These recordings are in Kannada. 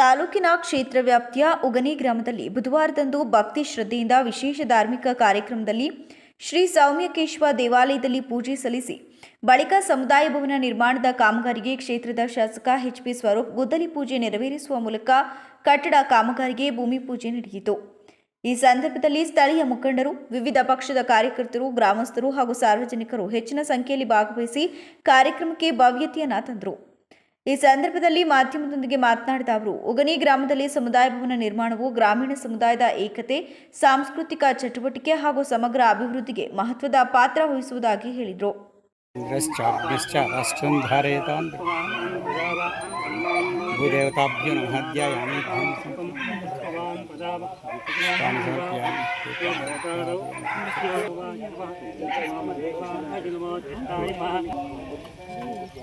ತಾಲೂಕಿನ ಕ್ಷೇತ್ರ ವ್ಯಾಪ್ತಿಯ ಉಗನಿ ಗ್ರಾಮದಲ್ಲಿ ಬುಧವಾರದಂದು ಭಕ್ತಿ ಶ್ರದ್ಧೆಯಿಂದ ವಿಶೇಷ ಧಾರ್ಮಿಕ ಕಾರ್ಯಕ್ರಮದಲ್ಲಿ ಶ್ರೀ ಸೌಮ್ಯಕೇಶ್ವ ದೇವಾಲಯದಲ್ಲಿ ಪೂಜೆ ಸಲ್ಲಿಸಿ ಬಳಿಕ ಸಮುದಾಯ ಭವನ ನಿರ್ಮಾಣದ ಕಾಮಗಾರಿಗೆ ಕ್ಷೇತ್ರದ ಶಾಸಕ ಎಚ್ ಪಿ ಸ್ವರೂಪ್ ಗುದ್ದಲಿ ಪೂಜೆ ನೆರವೇರಿಸುವ ಮೂಲಕ ಕಟ್ಟಡ ಕಾಮಗಾರಿಗೆ ಭೂಮಿ ಪೂಜೆ ನಡೆಯಿತು. ಈ ಸಂದರ್ಭದಲ್ಲಿ ಸ್ಥಳೀಯ ಮುಖಂಡರು, ವಿವಿಧ ಪಕ್ಷದ ಕಾರ್ಯಕರ್ತರು, ಗ್ರಾಮಸ್ಥರು ಹಾಗೂ ಸಾರ್ವಜನಿಕರು ಹೆಚ್ಚಿನ ಸಂಖ್ಯೆಯಲ್ಲಿ ಭಾಗವಹಿಸಿ ಕಾರ್ಯಕ್ರಮಕ್ಕೆ ಭವ್ಯತೆಯನ್ನು ತಂದರು. ಈ ಸಂದರ್ಭದಲ್ಲಿ ಮಾಧ್ಯಮದೊಂದಿಗೆ ಮಾತನಾಡಿದ ಅವರು, ಉಗನಿ ಗ್ರಾಮದಲ್ಲಿ ಸಮುದಾಯ ಭವನ ನಿರ್ಮಾಣವು ಗ್ರಾಮೀಣ ಸಮುದಾಯದ ಏಕತೆ, ಸಾಂಸ್ಕೃತಿಕ ಚಟುವಟಿಕೆ ಹಾಗೂ ಸಮಗ್ರ ಅಭಿವೃದ್ಧಿಗೆ ಮಹತ್ವದ ಪಾತ್ರ ವಹಿಸುವುದಾಗಿ ಹೇಳಿದರು.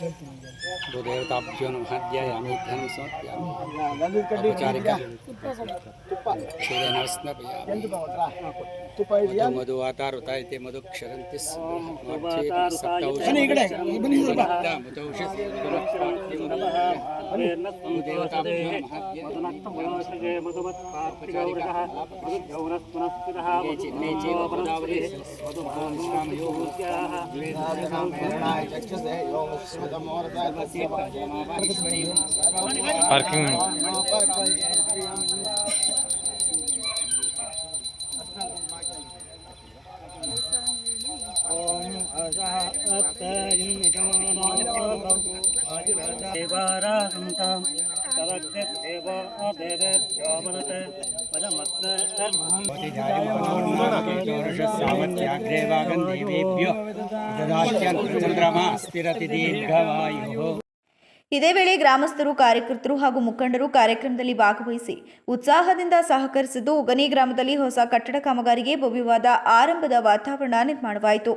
गुरुदेवताभ्यो नमहद्यायामीभ्यं समर्पयामि औपचारिकं सूर्यनमस्मर्पयामि वस्तू पाहिजे मधु- मधुवातार होता पार्किंग ಇದೇ ವೇಳೆ ಗ್ರಾಮಸ್ಥರು, ಕಾರ್ಯಕರ್ತರು ಹಾಗೂ ಮುಖಂಡರು ಕಾರ್ಯಕ್ರಮದಲ್ಲಿ ಭಾಗವಹಿಸಿ ಉತ್ಸಾಹದಿಂದ ಸಹಕರಿಸಿದ್ದು ಉಗನಿ ಗ್ರಾಮದಲ್ಲಿ ಹೊಸ ಕಟ್ಟಡ ಕಾಮಗಾರಿಗೆ ಭವ್ಯವಾದ ಆರಂಭದ ವಾತಾವರಣ ನಿರ್ಮಾಣವಾಯಿತು.